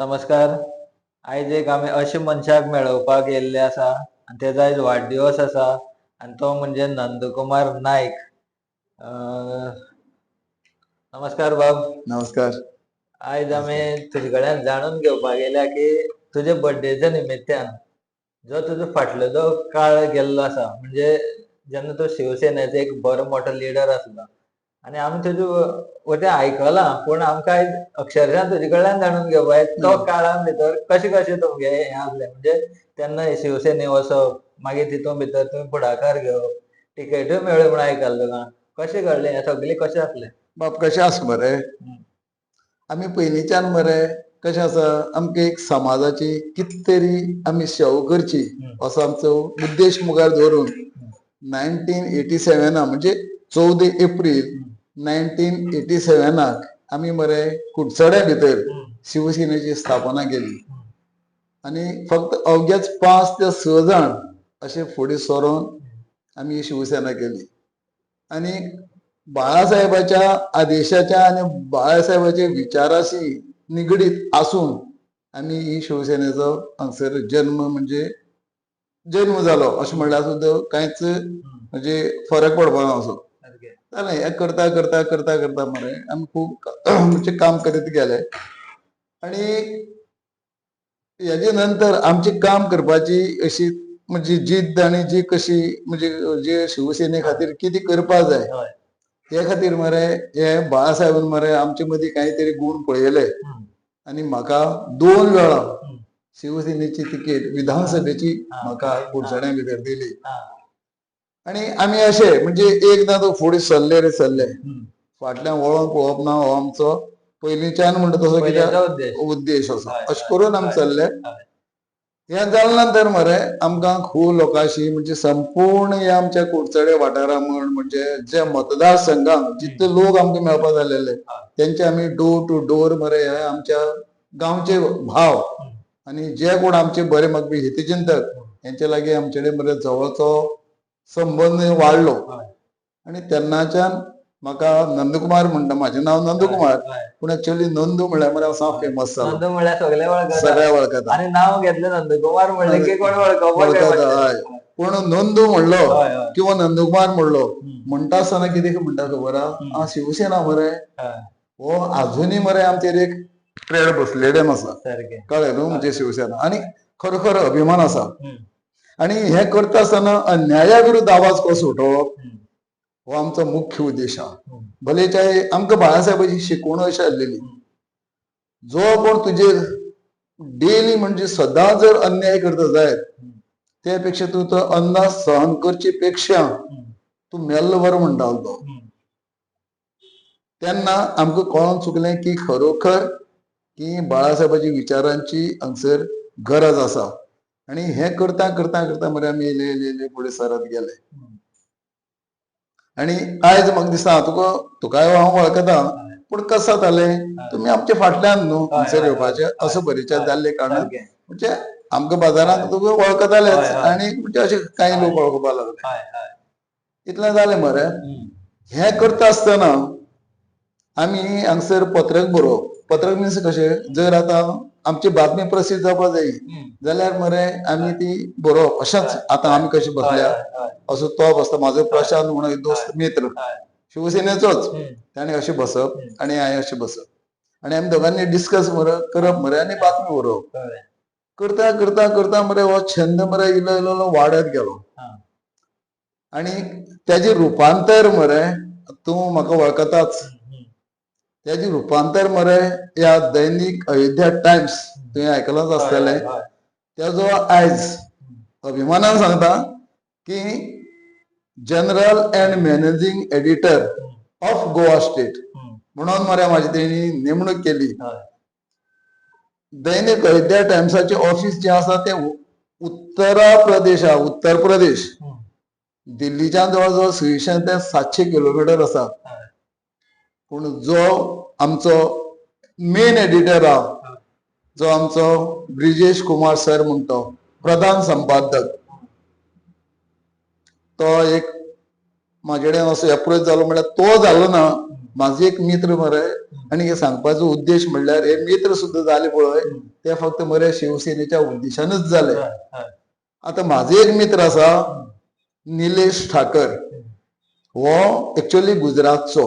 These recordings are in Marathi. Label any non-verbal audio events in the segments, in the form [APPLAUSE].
नमस्कार. आयज एक आमी अशे मनशाक मेळोवपाक येयल्ले आसा आनी तेजो आयज वाडदिवस आसा आनी तो म्हणजे नंदकुमार नायक नमस्कार बाब. नमस्कार. आयज आमी तुजे कडल्यान जाणून घेवपाक येयल्या की तुजे बर्थडेच्या निमित्यान जो तुजो फाटलो जो काळ गेल्लो आसा म्हणजे जेन्ना तूं शिवसेनेचो एक बरो मोठो लिडर आसलो आनी आमी तुजे वटेन आयकलां पूण आमकां आयज अक्षरशः तुजे कडल्यान जाणून घेवपाक तो हम्म. काळा भितर कशें कशें तुमगे हें आसलें म्हणजे तेन्ना शिवसेने वचप मागीर तितून भितर तुवें फुडाकार घेवप टिकेट्यो मेळ्यो म्हण आयकलां तुका कशें घडलें हें सगळें कशें आसलें बाप कशें आसा मरे आमी पयलींच्यान मरे कशें आसा आमकां एक समाजाची कित तरी आमी सेवा करची. असो आमचो उद्देश मुखार दवरून नायन्टीन एटी सेव्हना म्हणजे चवदा एप्रील नायन्टीन एटी सेव्हनाक आमी मरे कुडचड्या भितर. शिवसेनेची स्थापना केली. आनी फक्त अवघेच पांच ते स जाण अशे फुडें सरोन आमी ही शिवसेना केली. आनी बाळासाहेबाच्या आदेशाच्या आनी बाळासाहेबाच्या विचाराशी निगडीत आसून आमी ही शिवसेनेचो हांगसर जन्म म्हणजे जन्म जालो अशें म्हणल्यार सुद्दां कांयच म्हणजे फरक पडपा ना असो जालें हें करता करता करता करता मरे आमी खूब म्हणजे काम करीत गेले आनी हेजे नंतर आमची काम करपाची अशी म्हणजे जिद्द आनी जी कशी म्हणजे जे शिवसेने खातीर कितें करपा जाय. हे खातीर मरे हे बाळासाहेबान मरे आमचे मदीं कांय तरी गुण पळयले. आनी म्हाका दोन वेळा. शिवसेनेची तिकेट विधानसभेची. म्हाका कुडचड्या भितर दिली हा. आनी आमी अशे म्हणजे एकदां तो फुडें सरले रे सरले. फाटल्यान वळोन पळोवप ना हो आमचो. पयलींच्यान म्हणटा तसो कितें उद्देश. असो. अशें करून आमी चल्ले. हें जाले नंतर मरे आमकां खूब लोकांशी म्हणजे संपूर्ण हे आमच्या कुडचडे वाठारा म्हण म्हणजे जे मतदार संघांक जितले लोक आमकां मेळपा जालेले तेंचे आमी डोर टू डोर मरे हे आमच्या गांवचे भाव आनी जे कोण आमचे बरे मागपी हितचिंतक हेंचे लागीं आमचे कडेन मरे जवळचो संबंद हय. आनी तेन्नाच्यान म्हाका नंदकुमार म्हणटा म्हाजें नांव नंदकुमार. पूण एक्चुअली नंदू म्हळ्यार मरे हांव साफ फेमस जालो नंदू म्हळ्यार सगळे वळखता सगळ्या वळखता आणि नाव घेतलं नंदकुमार म्हणलं की कोण वळखता, हय. पूण नंदू म्हणलो किंवा नंदकुमार म्हणलो. म्हणटा आसतना कितें म्हणटा खबर आहा हम्म. हांव शिवसेना मरे. हो अजुनूय मरे आमचेर एक प्रेड बसलेले आसा कळ्ळें न्हू म्हणजे शिवसेना. आनी खरो खरो अभिमान आसा आनी हें करता आसतना अन्याया विरुद्ध आवाज कसो हम्म. हो आमचो मुख्य उद्देश आहा हम्म. भले चाहे आमकां बाळासाहेबाची शिकवण अशी आसलेली जो कोण तुजेर डेली म्हणजे सदां जर अन्याय करता जायत त्या पेक्षा तूं तो अन्ना सहन करचे पेक्षा. तूं मेल्लो बरो म्हणटालो तो. तेन्ना आमकां कळोन चुकलें की खरोखर की बाळासाहेबाची विचारांची हांगसर गरज आसा आनी हें करता करता करता मरे आमी इले इले इले फुडें सरत गेले आनी आयज म्हाका दिसता तुका तुकाय हांव वळखता पूण कसं जातालें तुमी आमचे फाटल्यान न्हू हांगसर येवपाचे असो परिचय. जाल्ले सारकें. म्हणजे आमकां बाजारांत तुका वळखतालेच हय. आनी म्हणजे अशे कांय लोक हय. वळखुपा लागले इतलें जालें मरे. हें करता आसतना आमी हांगसर पत्रक बरोवप पत्रक मिन्स कशें जर आतां आमची बातमी प्रसिद्ध जावपा जायी. जाल्यार मरे आमी ती बरोवप. अशेंच आतां आमी कशे बसल्या? असो तो बसता म्हाजो प्रशांत म्हणून एक दोस्त मित्र. शिवसेनेचोच. ताणें अशें बसप. आनी हांवें अशें बसप. आनी आमी दोगांनी डिस्कस मरे करप मरे आनी बातमी बरोवप. करता करता करता मरे हो छंद मरे इल्लो इल्लो वाडत गेलो. आनी तेजें रुपांतर मरे तूं म्हाका वळखताच. तेजें रुपांतर मरे ह्या दैनीक अयोध्या हय, आसतलें हय, हय. तेजो आयज अभिमानान सांगता की general and managing editor of Goa state. म्हणून मरे म्हाजी तेणी नेमणूक केली. दैनिक अयोध्या टायम्साचे ऑफिस जे आसा ते उत्तरा प्रदेश उत्तर प्रदेश हम्म. दिल्लीच्यान जवळ जवळ सयशे ते सातशे किलोमिटर आसा. पूण जो आमचो मेन एडिटर आहा जो आमचो ब्रिजेश कुमार सर म्हणतो प्रधान संपादक तो एक म्हाजे कडेन असो एप्रोच जालो म्हळ्यार तो जालो ना माझे एक मित्र मरे आणि हे सांगपाचो उद्देश म्हणल्यार हे मित्र सुद्धा झाले पळय ते फक्त मरे शिवसेनेच्या उद्देशानच हय. आता माझे एक मित्र असा निलेश ठाकर हो एक्च्युअली गुजरातचो.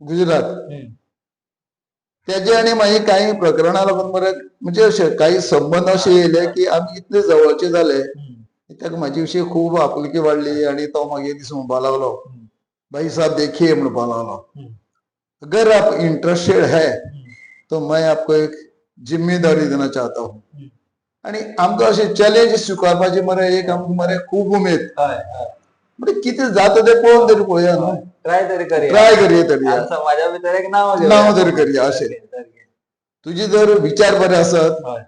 गुजरात. त्याचे आणि मागीर काही प्रकरणां लागून मरे म्हणजे अशे काही संबंध असे येयले की आमी इतले जवळचे झाले. ताका म्हाजे विशीं खूब आपुलकी वाडली आणि तो मागीर दिस म्हणपा लागलो. भाई साहब देखिए म्हणपा लागलो. अगर आप इंटरेस्टेड है तो मैं आपको एक जिम्मेदारी देना चाहता हूँ. आणि आमकां अशें चॅलेंज स्विकारपाची मरे एक आमकां मरे खूब उमेद. हय, हय. म्हणजे कितें जाता तें पळोवन तरी पळोवया न्हू ट्राय तरी करूया. ट्राय करूया तरी. आणि समाजा भितर एक नाव तरी करूया, सारकें. तुझे जर विचार बरे हय.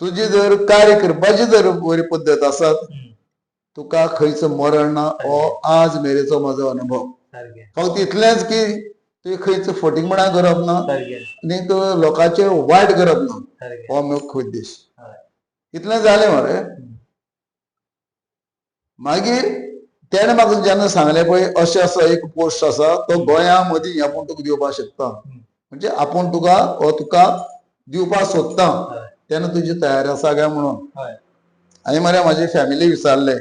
तुझी जर कार्य करपाची जर बरी पद्दत हम्म, तुका खंयचं मरण ना हो आज मेरेचो म्हजो अनुभव. फक्त इतलेंच की तुवें खंयच फटींगपणां करप ना आनीक लोकांचे वायट करप ना. हो मुख्य उद्देश. इतलें जालें मरे. मागीर तेणे म्हाका जेन्ना सांगलें पळय अशें आसा एक पोस्ट आसा तो गोंया मदीं आपूण तुका दिवपाक शकता म्हणजे आपूण तुका हो तुका दिवपाक सोदता. तेन्ना तुजी तयारी आसा काय म्हणून. हांवें मरे म्हाजी फॅमिली विचारलें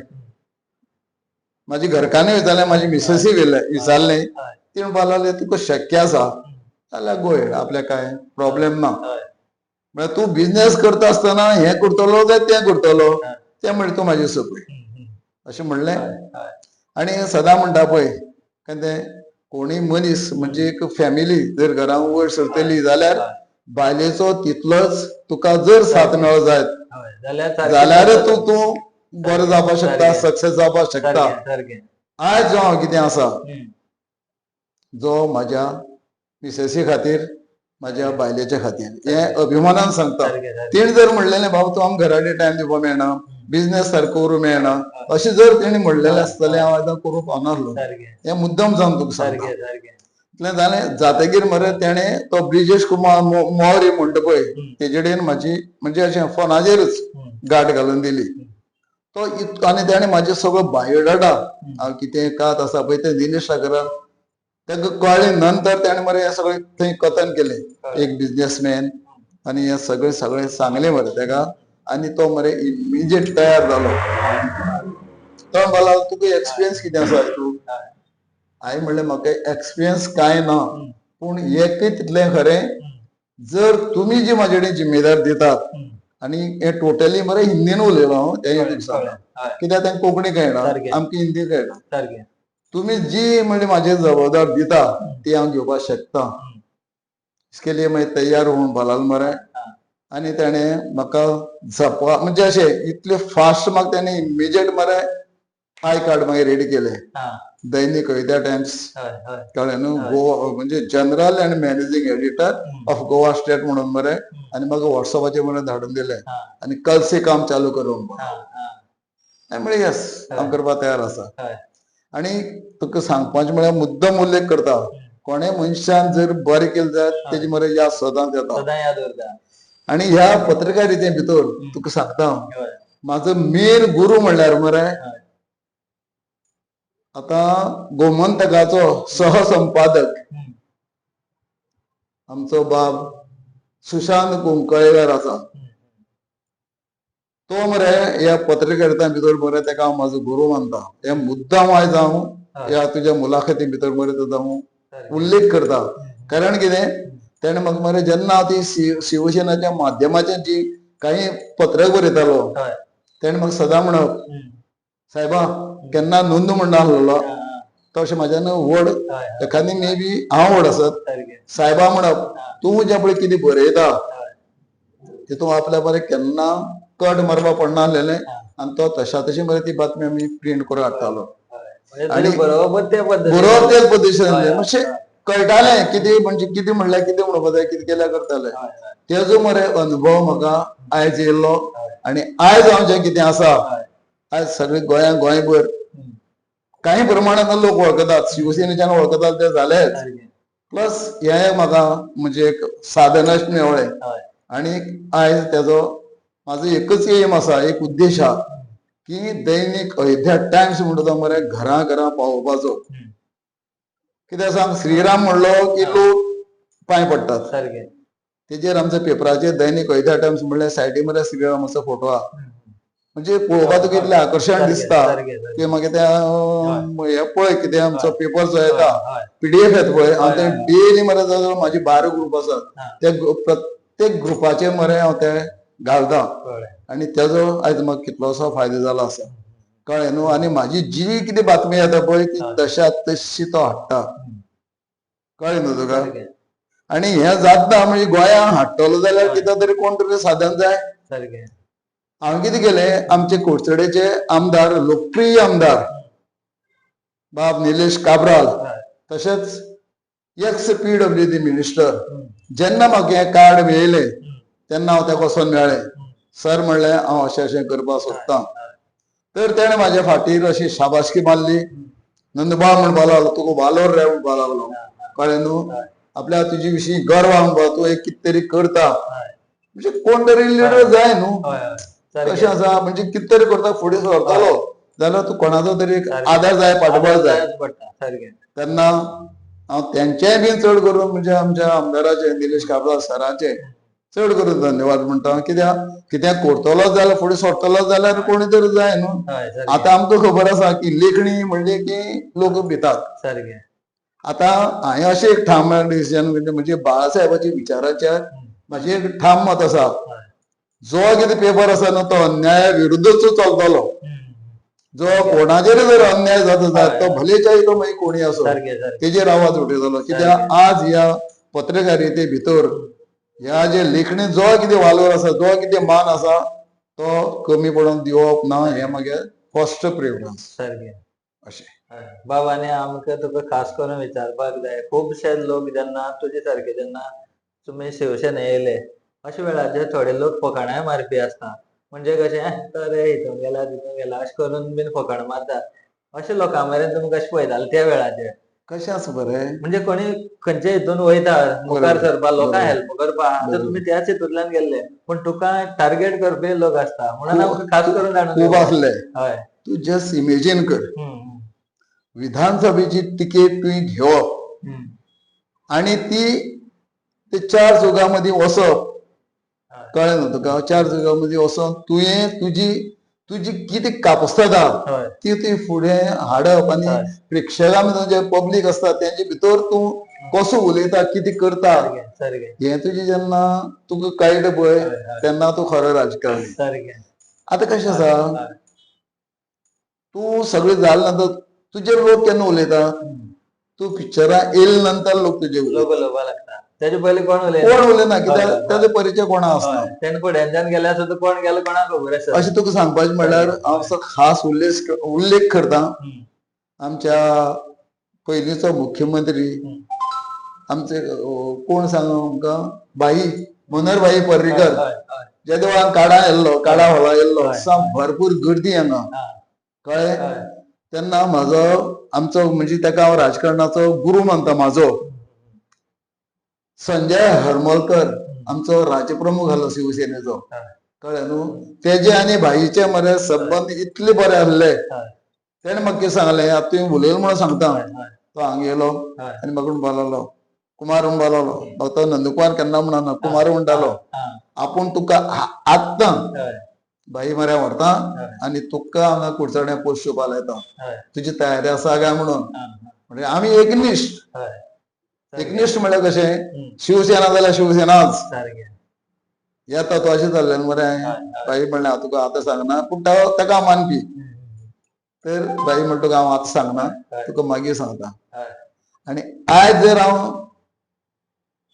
म्हाजी घरकान्नी विचारलें म्हाजी मिसेसी विचारलें ती म्हणपा लागली तुका शक्य आसा जाल्यार गोय आपल्या काय? प्रॉब्लेम ना. म्हळ्यार तूं बिझनेस करता आसतना हें करतलो काय तें करतलो. तें म्हणटा तूं म्हाजी सकय. अशें म्हणलें. आणि सदां म्हणटा पळय तें कोणी मनीस म्हणजे एक फॅमिली जर घरां वयर सरतली जाल्यार बायलेचो तितलोच तुका जर साथ मेळो जायत. जाल्यार जाल्यारच तूं तूं बरो जावपाक शकता. सक्सेस जावपाक शकता. आयज जो हांव कितें आसा जो म्हाज्या मिसेसी खातीर म्हाज्या बायलेच्या खातीर हें अभिमानान सांगता. तिणे जर म्हणलेलें बाबा तूं आमकां घरा कडेन टायम दिवपाक मेळना बिझनेस सारको करूं मेळना अशें जर तेणी म्हणलेलें आसतलें हांव आतां करूंक पावनासलो हें मुद्दम जावन तुका सांगता. इतलें जालें जातकीर मरे तेणे तो ब्रिजेश कुमार मो- मौर्य म्हणटा पळय तेजे कडेन म्हाजी म्हणजे अशें फोनाचेरच गाठ घालून दिली. तो इत आनी तेणे म्हाजे सगळो बायोडाटा हांव कितें कात आसा पळय तें निलेश ठाकरान ताका कळ्ळें नंतर तेणे मरे हें सगळें थंय कथन केलें. एक बिझनेसमॅन आनी हें सगळें सगळें सांगलें मरे ताका आनी तो मरे इमिजिएट तयार जालो तो म्हणपाक तुका एक्सपिरियन्स कितें आसा हितून हय. हांवें म्हणलें म्हाका एक्सपिरियन्स कांय ना पूण एकय तितलें खरें जर तुमी जी म्हाजे कडेन जिम्मेदार दितात. आनी हे टोटली मरे हिंदीन उलयलो हांव तें कळ्ळें. हय, कित्याक तांकां कोंकणी कळना. आमकां हिंदी कळना सारकें. तुमी जी म्हणजे म्हाजे जबाबदार दिता ती हांव घेवपाक शकता इसके लिए मागीर तयार होवन भलाल मरे. आनी तेणें म्हाका झपा म्हणजे अशें इतले फास्ट म्हाका तेणें इमिजिएट मरे आय कार्ड मागीर रेडी केलें. दैनिक अयोध्या टायम्स. कळ्ळें न्हू. गोवा म्हणजे general and managing editor of Goa state म्हणून मरे आनी म्हाका व्हॉट्सअपाचेर मरे धाडून दिलें. आनी कल से काम चालू करून. हांवें म्हणलें येस हय. करपाक तयार आसा. आनी तुका सांगपाचें म्हळ्यार मुद्दम उल्लेख करता. कोणें मनशान जर बरें केलें जायत तेजी मरे याद सदांच येता. आनी ह्या पत्रकारिते भितर तुका सांगता हय, म्हाजो मेन गुरू म्हणल्यार मरे. आतां गोमंतकाचो सहसंपादक आमचो बाब सुशांत कुंकळेकर आसा. तो मरे ह्या पत्रकारितां भितर मरे ताका हांव म्हाजो गुरू मानता. हे मुद्दाम आयज हांव हय. तुज्या मुलाखती भितर मरे ताचो हांव. उल्लेख करता. कारण कितें? तेणें म्हाका मरे जेन्ना हांव ती शिव शिवसेनाच्या माध्यमाचेर जी काही पत्रक बरयतालो. तेणें म्हाका सदां म्हणप सायबा केन्ना नोंद म्हणना आसलेलो हा. तशें म्हाज्यान व्हड. एखादी मे बी हांव व्हड आसत. सायबा म्हणप तूं जें पळय कितें बरयता. तितून आपल्या बरें केन्ना कट मारपा पडना आसलेलें. आनी तो तशा तशी मरे ती बातमी आमी प्रिंट करून हाडटालो. म्हणजे आणि- बरोबर ते पद्दतीन मातशें हय. कळटालें कितें म्हणजे कितें म्हणल्यार कितें म्हणपा जाय कितें केल्यार करताले. तेजो मरे अनुभव म्हाका आयज येयल्लो. आनी आयज हांव जें कितें आसा. आयज सगळे गोंया गोंयभर काही प्रमाणांत लोक वळखतात शिवसेनेच्यान वळखतात ते जालेच. प्लस हे म्हाका म्हणजे एक साधनच मेवळें. आनी आयज तेजो म्हाजो एकच एम आसा एक उद्देश आहा की दैनीक अयोध्या टायम्स म्हणटा तो मरे घरां घरां पावोवपाचो कित्याक सांग श्रीराम म्हणलो की लोक पांय पडटात तेजेर आमच्या पेपराचेर दैनीक वयता टायम्स म्हणल्यार सायडी मरे श्रीरामाचो फोटो हा. म्हणजे पळोवपाक तुका इतलें आकर्शण दिसता. की मागीर त्या हे पळय कितें आमचो पेपर जो येता. पीडीएफ येता पळय हांव ते. डेली मरे माझी बारा ग्रुप आसात. त्या ग्रु- प्रत्येक ग्रुपाचेर मरे हांव ते घालता. आणि त्याचो आयज म्हाका कितलोसो फायदो जाला आसा कळ्ळें न्हू आणि माझी जी कितें बातमी येता पळय ती. तशा तशी तो हाडटा. कळ्ळें न्हू तुका आणि हे जाता म्हणजे गोंयांत हाडटलो जाल्यार. कितें तरी कोण तरी साधन जाय. हांवें कितें केलें आमचे कुडचडेचे आमदार लोकप्रिय आमदार बाब निलेश काब्राल. तशेंच एक्स पीडब्ल्यू डी मिनिस्टर. जेन्ना म्हाका हें कार्ड हम्म. तेन्ना हांव ताका वचोन मेळ्ळें सर म्हणलें हांव अशें अशें करपाक सोदतां तर तेणें म्हाज्या फाटीर अशी शाबासकी मारली. नंदबाळ म्हणपा लागलो तुका वालोर रे म्हणपा लागलो कळ्ळें न्हू आपल्या तुजे विशीं गर्व आहा तूं एक कितें तरी करता. म्हणजे कोण तरी लिडर जाय न्हू. कशें आसा म्हणजे कितें तरी करता फुडें सरतालो. जाल्यार तूं कोणाचो तरी एक. आदार जाय पाठबळ जाय. तेन्ना हांव तेंचेय बी चड करून म्हणजे आमच्या आमदाराचे निलेश काब्राल सरांचे चड करून धन्यवाद म्हणटा कित्याक कितें करतलो जाल्यार फुडें सरतलो जाल्यार कोणी तरी जाय न्हू. आता आमकां खबर आसा की लेखणी म्हणजे की लोक भितात सारकें. आता हांवें अशें एक ठाम डिसिजन म्हणजे म्हणजे बाळासाहेबाच्या विचाराचेर म्हाजें एक ठाम मत आसा. जो कितें पेपर आसा न्हू तो अन्याया विरुद्धच चलतलो. जो कोणाचेर जर अन्याय जाता जाल्यार तो भलेचाय तो मागीर कोणी असो. तेजेर आवाज उठयतलो कित्याक आज ह्या पत्रकारिते भितर ह्या जे लेखणी जो कितें वालोर आसा जो कितें मान आसा तो कमी पडोवन दिवप ना हें मागे फ़र्स्ट प्रेफरन्स सारकें. अशें हय. बाबांनी आमकां तुका खास करून विचारपाक जाय खुबशे लोक जेन्ना तुजे सारके जेन्ना तुमी शिवसेना येयले अशा वेळाचेर थोडे लोक फकाणाय मारपी आसता म्हणजे कशें "एह, तो रे हितून गेला तितून गेला अशें करून बीन फकाण मारता अशे लोकां मेरेन तुमी कशें पळयताले त्या वेळाचेर कशें आसा बरें म्हणजे कोणी खंयच्या हितून वयता मुखार. सरपा लोकांक. हेल्प करपा बरोबर. तुमी त्याच हितूंतल्यान गेल्ले पूण तुका टार्गेट करपी लोक आसता म्हणून आमकां खास करून जाणून खूब आसले. हय तूं जस्ट इमेजीन कर विधानसभेची तिकेट तुवें घेवप. आणि ती ते चार चौगां वसप हय. कळ्ळें न्हू तुका चार चौगां मदीं वचोन तुवें तुजी तुजी कितें कापस्तता हय. ती तुवें फुडें हाडप आनी. प्रेक्षकां भितर जे पब्लीक आसता तेंचे भितर तूं कसो उलयता कितें करता? हें तुजें जेन्ना तुका कळटा पळय. तेन्ना तूं खरो राजकारणी. आतां कशें आसा. तूं सगळें जालें नंतर तुजे लोक केन्ना उलयता. तू पिक्चरां येयले नंतर लोक तुजे उलयता. तेजे पयलीं कोण उलयना कोण उलयना हय, कित्याक. ताजो परिचय कोणा आसना हय. तेणे फुड्यानच्यान गेल्यार सुद्दां कोण गेलो कोणाक खबर आसता अशें तुका सांगपाचें म्हणल्यार हांव असो खास उल्लेख उल्लेख करता. आमच्या पयलींचो मुख्यमंत्री. आमचे कोण सांगू आमकां बाई मनोहरभाई पर्रीकर. ज्या देवळान काडा येल्लो काडा होला येल्लो भरपूर गर्दी हांगा. कळ्ळें. तेन्ना म्हाजो आमचो म्हणजे ताका हांव राजकारणाचो गुरू मानता म्हाजो संजय हरमलकर आमचो राज्यप्रमुख आसलो शिवसेनेचो. कळ्ळें न्हू तेजे आनी भाईचे मरे संबंद इतले बरे आसले. तेणे म्हाका कितें सांगलें आतां तुवें उलयलो म्हणून सांगता. तो हांगा येयलो. आनी म्हाका लागलो कुमार म्हणपा लागलो म्हाका तो नंदकुमार केन्ना म्हणना कुमार म्हणटालो. आपूण तुका आत्तां. बाई म्हऱ्या व्हरता. आनी तुका हांगा कुडचड्या पोस्ट शिवपा लायता. तुजी तयारी आसा काय म्हणून. म्हणजे आमी एकनिश्ट म्हळ्यार कशें हम्म. शिवसेना जाल्यार शिवसेनाच तो अशें जाल्लें मरे. बाई म्हणलें तुका आतां सांगना पूण तो ताका मानपी. तर बाई म्हणटा हांव आतां सांगना. तुका मागीर सांगता. आनी आयज जर हांव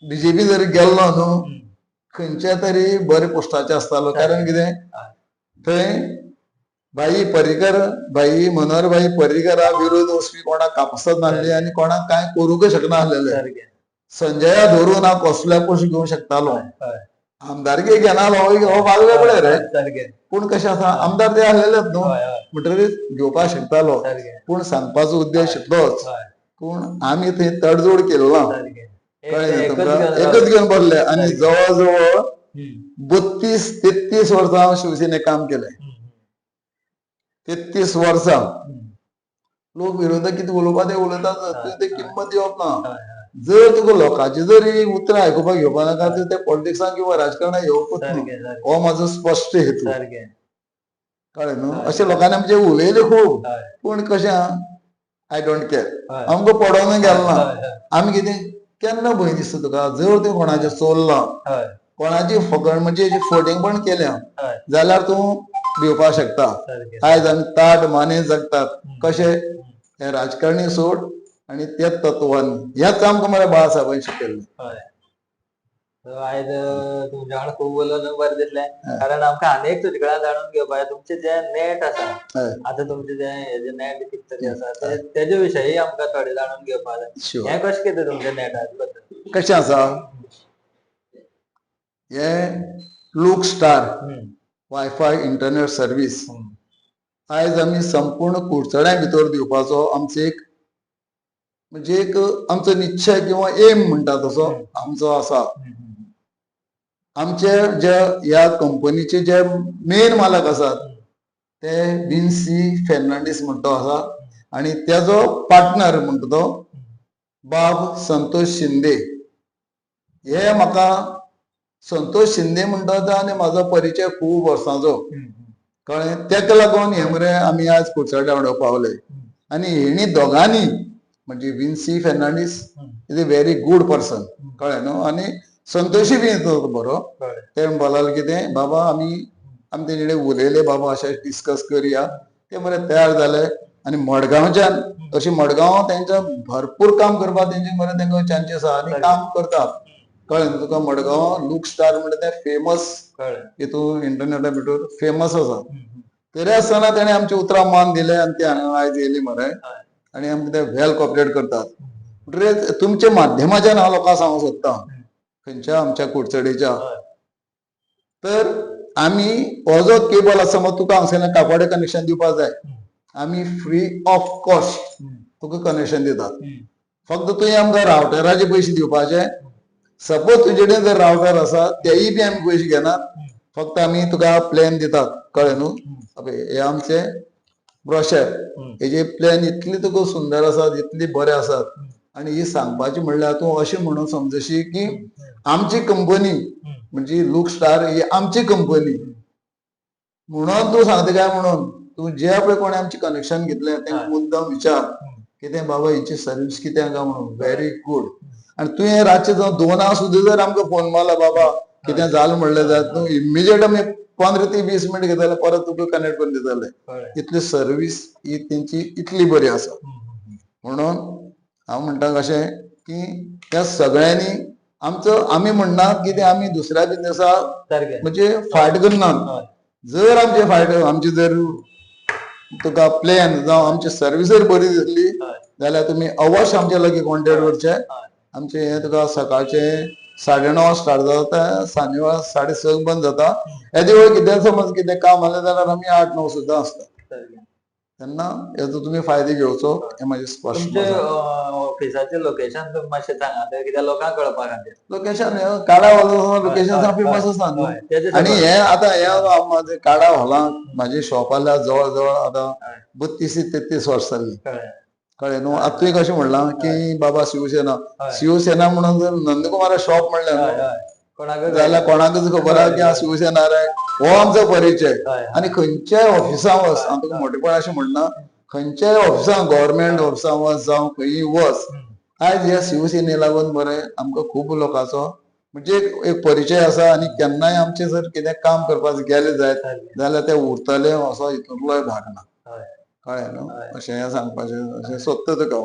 बीजेपी जर गेल्लो न्हू. खंयच्या तरी बरे पोस्टाचे आसतालो कारण कितें थंय बाई पर्रीकर बाई मनोहरबाई पर्रीकरा विरोध वचपी कोणाक कापसत नासली आनी कोणाक कांय करूंक शकना आसलेले सारकें संजया धरून हांव कसल्या पोस्ट घेवंक शकतालो. आमदारकी घेनालो हो भाग वेगळे रे. पूण कशें आसा आमदार ते आसलेलेच न्हू. म्हणटकीर घेवपाक शकतालो. पूण सांगपाचो उद्देश इतलोच. पूण आमी थंय तडजोड केलो ना कळ्ळें तुमकां घेवन एकच. घेवन बसले आनी. जवळ जवळ. बत्तीस तेत्तीस वर्सां हांव शिवसेनेक काम केलें तेत्तीस वर्सां. लोक विरोधक कितें उलोवपा ते उलयतात ते किंमत दिवप ना. जर तुका लोकांची जर ही उतरां आयकुपाक घेवपा नाका तर ते पॉलिटिक्सांत किंवा राजकारणात येवपूच ना हो म्हाजो स्पश्ट हेतू. कळ्ळें न्हू अशे लोकांनी आमचे उलयले खूब पूण कशें? आहा आय डोंट केअर आमकां पडोवनूय गेलो ना. आमी कितें? केन्ना भंय दिसता तुका जर तूं कोणाचें चोरलां कोणाची फकण म्हणजे फोटींगपण केल्या. जाल्यार तूं भिवपाक शकता आयज आमी ताट माने जगतात. कशे हे राजकारणी सोड आणि तेच तत्वांनी. हेच आमकां मरे बाळा साहेबांनी शिकयल्लें आयज तुमच्या वांगडा खूब उलोवन बरें दिसलें कारण आमकां आनी एक तुजे कडल्यान जाणून घेवपाक तुमचें जें नेट आसा आतां तुमचें जें हेजें नेट कितें तरी आसा ते- तेजे विशयी आमकां थोडें जाणून घेवपाक जाय हें कशें कितें तुमचें नेटाचे बद्दल? कशें आसा? हे look star. Wifi internet service आयज आमी संपूर्ण कुडचड्यां भितर दिवपाचो आमचो एक म्हणजे एक आमचो निश्चय किंवा एम म्हणटा तसो आमचो आसा आमचे जे ह्या कंपनीचे जे मेन मालक आसात ते विन्सी फेर्नांडीस म्हणटा तो आसा आणि तेजो पार्टनर म्हणटा तो बाब संतोष शिंदे. हे म्हाका संतोष शिंदे म्हणटा तो आनी म्हाजो परिचय खूब वर्सांचो कळ्ळें तेका लागून हे मरे आमी आज कुडचड्या वांगडा पावले आनी हेणी दोगांनी म्हणजे Vincy Fernandes is a very good person कळ्ळें न्हू आनी संतोशी बी तो बरो. ते बोलाले कितें बाबा आमी आमी तेजे कडेन उलयले बाबा अशें डिस्कस करया. ते मरे तयार जाले आनी मडगांवच्यान अशी मडगांव तेंच्या भरपूर काम करपाक तेंचे मरे तेंका चान्सीस आहा आनी काम करतात. कळ्ळें तुका मडगांव लूक स्टार म्हणटा ते फेमस. हितून इंटरनेटा भितर फेमस आसा तरी आसतना तेणे आमची उतरां मान दिले आनी ते हांगा आयज येयली मरे. आनी आमकां ते वेल कॉपरेट करतात. हम्म, म्हणटकीर तुमच्या माध्यमाच्यान हांव लोकांक सांगूंक सोदतां. खंयच्या आमच्या कुडचडीच्या. तर आमी हो जो केबल आसा समज तुका हांगसरल्यान कापाडे कनेक्शन दिवपाक जाय आमी फ्री ऑफ कॉस्ट तुका कनेक्शन दितात. फक्त तुवें आमकां रावटराचे पयशे दिवपाचे सपोज तुजे कडेन जर रावटर आसा तेयी बी आमी पयशे घेनात हम्म, फक्त आमी तुका प्लॅन दितात कळ्ळें न्हू? हे आमचे ब्रोशर हेजे प्लॅन इतली तुका सुंदर आसात इतली बरे आसात आनी ही सांगपाची म्हणल्यार तूं अशें म्हणून समजशी की आमची कंपनी म्हणजे लूक स्टार ही आमची कंपनी म्हणून तूं सांगता काय म्हणून? तूं जे पळय कोणी आमचे कनेक्शन घेतले. तेंका मुद्दाम विचार. कितें बाबा हिची सर्वीस कितें काय म्हणून? व्हेरी गुड आनी तुवें रातचे जावन दोनां सुद्दां जर आमकां फोन मारला बाबा कितें जालें म्हणलें जायत न्हू. इमिजिएट आमी पंदरा ते वीस मिनट घेताले परत तुका कनेक्ट करून दिताले. इतली सर्वीस ही तेंची इतली बरी आसा म्हणून हांव म्हणटा कशें की त्या सगळ्यांनी आमचो आमी म्हणना कितें आमी दुसऱ्या सारकें म्हणजे फायट करनात. जर आमचे फायट आमची जर तुका प्लॅन जावं आमची सर्वीस बरी दिसली जाल्यार तुमी अवश्य आमचे लागीं कॉन्टेक्ट करचे आमचे हे तुका सकाळचे साडे णव स्टार्ट जाता सांजे साडे स बंद जाता येदे वेळ कितें समज कितें काम आसलें जाल्यार आमी आठ णव सुद्दां आसता तेन्ना हेजो तुमी फायदो घेवचो हे म्हाजे स्पश्ट तुमचे ऑफिसाचे लोकेशन तुम्ही मातशें सांगात कित्याक लोकांक कळपा खातीर लोकेशन काडा लोकेशन हय, फेमस आसा न्हू हय. तेजें आणि. हे आता हे माझे काडा हॉलांत म्हाजे शॉप आल्या जवळ जवळ आता हय. बत्तीस तेत्तीस वर्सां जाली कळ्ळें. कळ्ळें न्हू आता तुवें कशें म्हणलां की बाबा शिवसेना हय. शिवसेना म्हणून जर नंदकुमारा शॉप म्हणलें हय, न्हू, हय. जाल्यार कोणाकच खबर आहा की हांव शिवसेना रे हो आमचो परिचय. आणि खंयच्याय ऑफिसां वच हांव तुका मोठेपण अशें म्हणना खंयच्याय ऑफिसां गव्हर्मेंट ऑफिसां वच जावं खंयी वच. आयज ह्या शिवसेने लागून मरे आमकां खूब लोकांचो म्हणजे एक परिचय आसा आणि केन्नाय आमचे जर कितें काम करपाक गेले जायत. जाल्यार ते उरतले असो हितूंतलोय भाग ना. कळ्ळें न्हू. अशें हें सांगपाचें अशें सोदता तुका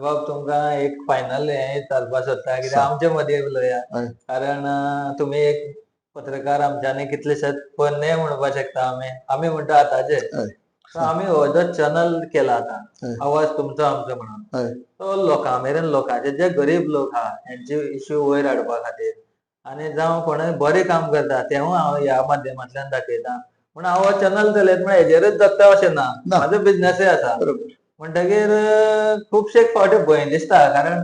बाब तुमकां एक फायनल हें चालपाक सोदता कित्याक. आमचे मदीं उलया हय. कारण अं, तुमी एक पत्रकार आमच्यांनी कितलेशेच पोरणे म्हणपाक शकता आमी आमी म्हणटा आतांचे हय. सो आमी हो जो चॅनल केला हय. आतां आवाज तुमचो आमचो म्हणून हय तो लोकां मेरेन लोकांचे जे गरीब लोक आहा हेंचे इश्यू वयर हाडपा खातीर आनी जावं कोणूय बरें काम करता तेवूय हांव ह्या माध्यमांतल्यान दाखयता पूण हांव हो चॅनल चलयत म्हळ्यार हेजेरूच जगता अशें ना ना. म्हाजो बिझनसय आसा बरोबर म्हणटगीर खुबशे फावटी भंय दिसता कारण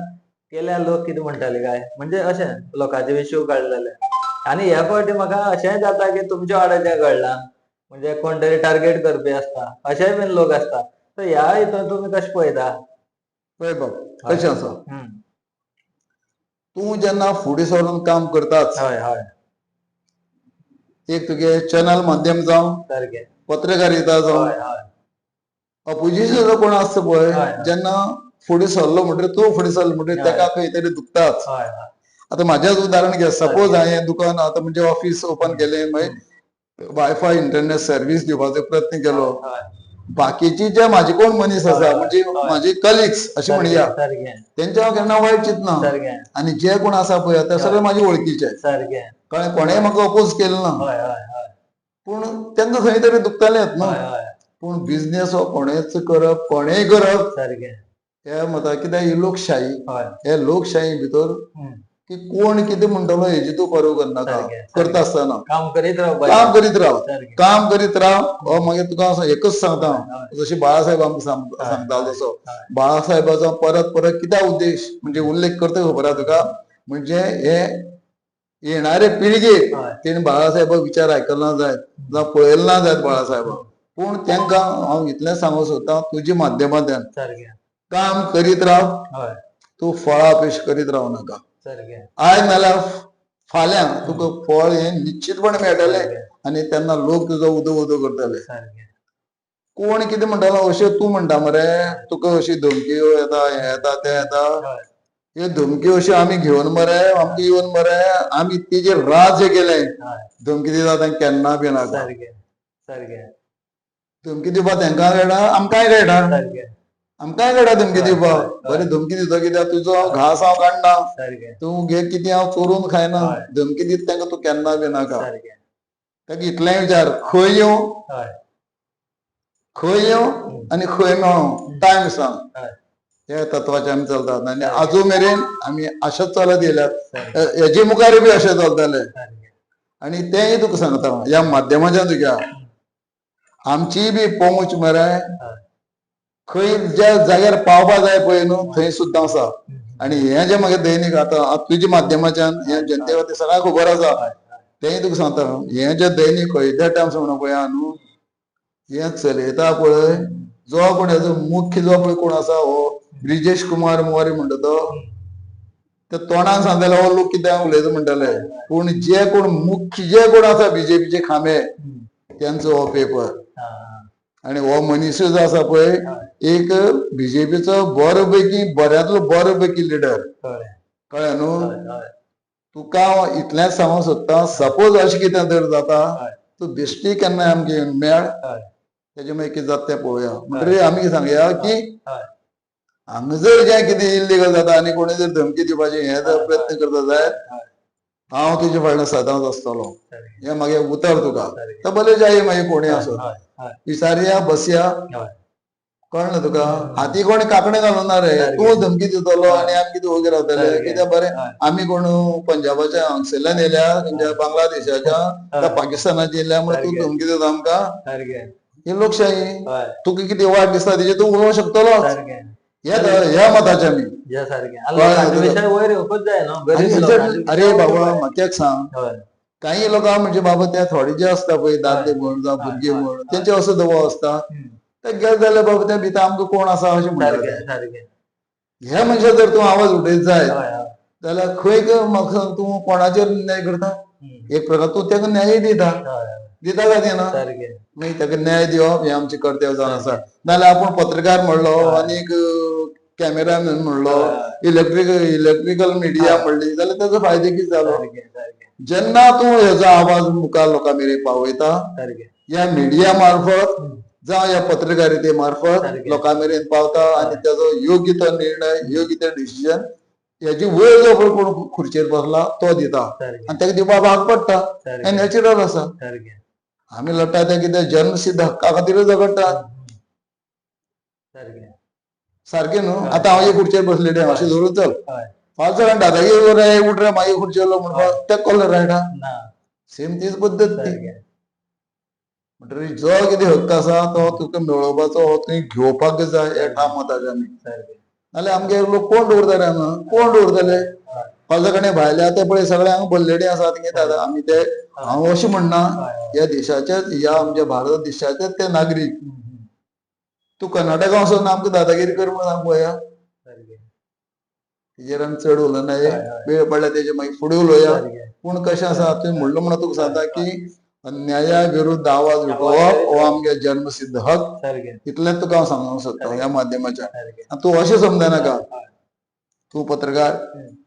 केल्यार लोक कितें म्हणटले काय? म्हणजे अशें लोकांचे इश्यू काडलेले. आनी ह्या फावटी म्हाका अशेंय जाता की तुमच्या वांगडा जें घडलां म्हणजे कोण तरी टार्गेट करपी आसता अशेय बीन लोक आसता. तर ह्या हितून तुम्ही कशें पळयता? पळय बाब कशें आसा. तूं जेन्ना फुडें सरून काम करताच हय हय. एक तुगे चॅनल माध्यम जावं सारकें. पत्रकारिता जावं हय हय. अपोजिशन जो कोण आसता पळय हय. जेन्ना फुडें सरलो म्हणटकीर तूं फुडें सरलो म्हणटकीर हय. ताका खंय तरी दुखताच हय हय. आता माझ्याच उदाहरण घे सपोज हांवें दुकान आता म्हणजे ऑफिस ओपन केलें मागीर वायफाय इंटरनेट सर्व्हिस दिवपाचो प्रयत्न केलो. हय बाकीचे जे माझे कोण मनीस आसा हय. म्हणजे हय. माझे कलिग्स अशें म्हणया सारकें तेंचे हांव केन्ना वायट चिंतना सारकें आनी जे कोण आसा पळय ते सगळे माझे वळखीचे सारकें कळ्ळें कोणेय म्हाका अपोज केलो ना. हय हय हय. पूण तेंका खंय तरी दुखतालेंच न्हू हय हय. पूण बिझनेस हो कोणेच करप कोणेय करप सारकें हे मता कित्याक ही लोकशाही. हय. हे लोकशाही भितर. की कोण कितें म्हणटलो हेजी तूं पर्व करनाका करता आसतना काम करीत राव काम करीत राव काम करीत राव हो मागीर तुका एकच सांगता. हय. जशी बाळासाहेब आमकां सांगता तसो. बाळासाहेबाचो परत परत कित्याक उद्देश म्हणजे उल्लेख करता खबर आहा तुका. म्हणजे हे येणारे पिळगेक. तेणी बाळासाहेबा विचार आयकल ना जायत जावं पळयले ना जायत बाळासाहेबा. पूण तेंकां हांव इतलें सांगूंक सोदतां तुज्या माध्यमांतल्यान. सारकें काम करीत राव. हय. तूं फळां अपेश करीत रावं नाका. सारकें आयज नाल्यार फाल्यां तुका फळ हें निश्चितपणे मेळटलें आनी तेन्ना लोक तुजो उदो उदो करतले. कोण कितें म्हणटालो अशें तूं म्हणटा मरे तुका अशी धमक्यो येता हें येता तें येता. ह्यो. धमक्यो अश्यो आमी घेवन मरे आमकां येवन मरे आमी तेजेर राज्य केलें. धमकी दिता तें केन्ना बी नाका. सारकें सारकें धमकी दिवपाक तेंकां कळटा आमकांय कळटा आमकांय कळटा धमकी दिवपाक हय. बरें धमकी दिता कित्याक? तुजो घास हांव काडना. तूं घे कितें हांव चोरून खायना. धमकी दिता तेंकां तूं केन्ना बी नाका. ताका इतलेंय विचार खंय येवं? खंय येवं? आनी खंय मेळों? टायम सांग हे तत्वाचे आमी चलतात. आनी आजू मेरेन आमी अशेंच चलत येयल्यात हेजे मुखार बी अशें चलतले. आनी तेंय तुका सांगता. ह्या माध्यमाच्यान तुज्या आमची बी पहुंच मरे खंय ज्या जाग्यार पावपा जाय पळय न्हू थंय सुद्दां आसा. आनी हे जे म्हागे दैनीक आतां आतां तुज्या माध्यमाच्यान हे जनते वती सगळ्यांक खबर आसा. तेंय तुका सांगता हे जे दैनीक खंयच्या टायम्स म्हणून पळय न्हू हे चलयता पळय. जो कोण हेजो मुख्य जो पळय कोण आसा हो ब्रिजेश कुमार मोरी म्हणटा तो. ते तोंडान सांगताले हो लोक कित्याक उलयता म्हणटाले. पूण जे कोण मुख्य जे कोण आसा बीजेपीचे खांबे. त्यांचो हो पेपर. आणि हो मनीस जो आसा पळय एक बीजेपीचो बरो पैकी बऱ्यांतलो बरो पैकी लिडर कळ्ळें न्हू तुका हांव इतलेंच सांगूंक सोदतां सपोज अशें कितें जर जाता तूं बेश्टी केन्नाय आमगे येवन मेळ? तेजे मागीर कितें जाता तें पळोवया म्हणटकीर आमी सांगया की हांगा जर जें कितें इल्लीगल जाता आनी कोणी जर धमकी दिवपाची हें जर प्रयत्न करता जायत हांव तुजे फाटल्यान सदांच आसतलो हें मागे उतर तुका. तर भले जाय मागीर कोणी हय विचारया बसया कळ्ळें तुका? हाती कोणी कांकणें घालूं ना रे. तूं धमकी दितलो आनी आमी कितें वगेर रावतले. कित्याक बरें. आमी कोण पंजाबाच्या हांगसरल्यान येयल्या खंयच्या बांगलादेशाच्या पाकिस्तानाच्या येयल्या म्हणून तूं. धमकी दिता आमकां? ही लोकशाही. तुका कितें वायट दिसता? तेजेर तूं उलोवंक शकतलो या वयर जाय न्हू हेचेर- लोकांचे अरे वयर बाबा म्हाका सांग. काही लोकां म्हणजे बाबा ते थोडे जे आसता पळय दादले. म्हण जावं भुरगे म्हण. तेंचे असो दबाव आसता हम्म. ते गेले जाल्यार बाबा त्या भितर आमकां कोण आसा अशें सारकें ह्या मनशा जर तूं आवाज उठयत जाय जाल्यार खंय म्हाका सांग तूं कोणाचेर न्याय करता. एक प्रकार तूं तेका न्याय दिता. दिता काय सारकें मागीर तेका न्याय दिवप हे आमचें कर्तव्य जावन आसा नाल्यार आपूण पत्रकार म्हणलो हय. आनीक कॅमेरामॅन म्हणलो हय. इलेक्ट्रीक इलेक्ट्रिकल मिडिया हय. म्हणली. जाल्यार तेजो फायदो कितें जालो जेन्ना तूं हेजो आवाज मुखार लोकां मेरेन पावयता सारकें या मिडिया मार्फत. जावं या पत्रकारिते मार्फत. लोकां मेरेन पावता आनी हय. तेजो योग्य तो निर्णय योग्य ते डिसिजन हेजी वयर जो पळय कोण खुर्चेर बसला तो दिता. आनी तेका दिवपा भाग पडटा हे नॅचरल आसा आमी लढटा ते कितें? जन्मसिद्ध हक्का खातीरच झगडटात. सारकें न्हू. आतां हांव एक खुर्चेर बसलेले. अशें धरून चल. फाल्यां सकाळीं दादागिरी रे उठ रे मागीर खुर्चेर म्हणपाक ते कोल्लो रायटा सेम तीच पद्दत ती. सारकें म्हणटकीर जो कितें हक्क आसा तो तुका मेळोवपाचो हो तुवें घेवपाक जाय ठाम मताचे आमी सारकें नाल्यार आमगे लोक कोण दवरतले हांगा कोण दवरतले फाल्यां सकाळीं भायले आतां पळय सगळे हांगा बल्लेडे आसात कितें आतां आमी ते हांव अशें म्हणना हय देशाचेच ह्या आमच्या भारत देशाचेच ते नागरीक. तू कर्नाटका वचून आमकां दादागिरी कर म्हणून सांग पळोवया तेजेर आमी चड हय. वेळ पडल्यार तेजे मागीर फुडें उलोवया. पूण कशें आसा तुवें म्हणलं म्हणून तुका सांगता की अन्याया विरुद्ध आवाज उठोवप हो आमगे जन्मसिद्ध हक इतलेंच तुका हांव सांगूंक सोदता ह्या आनी तूं अशें समजनाका तूं पत्रकार.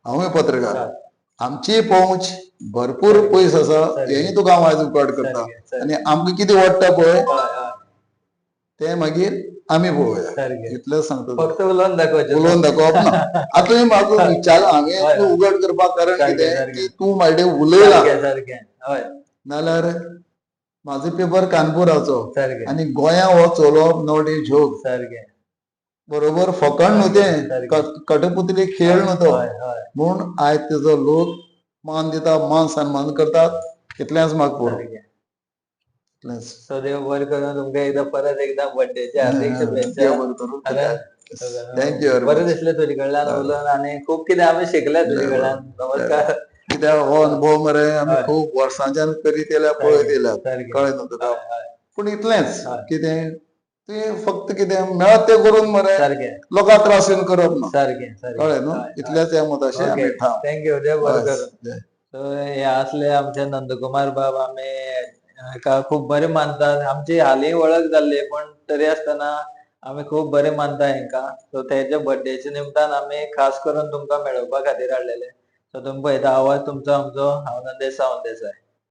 हांवूय पत्रकार. आमची पहुंच भरपूर पयस आसा. हेंय तुका हांव आयज उकाट करता. आनी आमकां कितें वाडटा पळय तें मागीर आमी पळोवया इतलेंच सांगता. फक्त उलोवन दाखोवचें उलोवन दाखोवप ना [LAUGHS] आतां तुवें म्हाका विचार हांवें तूं. उगड करपाक कारण कितें. की तूं म्हाजे उलयला. नाल्यार म्हाजो पेपर कानपुराचो. आनी गोंया हो चलोवप नॉट ए जोक. सारकें बरोबर फकाण न्हू तें सारकें. क- कटपुतली खेळ न्हू तो हय हय. म्हूण आयज तेजो लोक मान दिता मान सन्मान करतात. इतलेंच म्हाका पळोवप सारकें इतलेंच सो देव बरें करून तुमकां एकदां परत एकदां बर्थडेच्या हार्दिक शुभेच्छा. देव बरें. दिसलें तुजे कडल्यान उलोवन आनी खूब कितें आमी शिकले तुजे कडल्यान नमस्कार. कित्याक हो अनुभव मरे आमी. खूब वर्सांच्यान करीत येयल्या पळयत येयल्यात सारकें कळ्ळें न्हू तुका. पूण इतलेंच. कितें तुवें फक्त कितें मेळत तें करून मरे. सारकें लोकांक त्रास येवन करप ना? सारकें कळ्ळें न्हू मताचेर आमी ओके. ठाम. थँक्यू देव बरें. सो हे असले आमचे नंदकुमार बाब आमी हाका खूब बरें मानतात. आमची हालीं वळख जाल्ली पण तरी आसतना आमी खूब बरें मानता हेंकां. सो तेच्या बर्थडेच्या निमतान आमी खास करून तुमकां मेळोवपा खातीर हाडलेले. सो तुमी पळयता आवाज तुमचो आमचो हांव नंदेश सावंत देसाय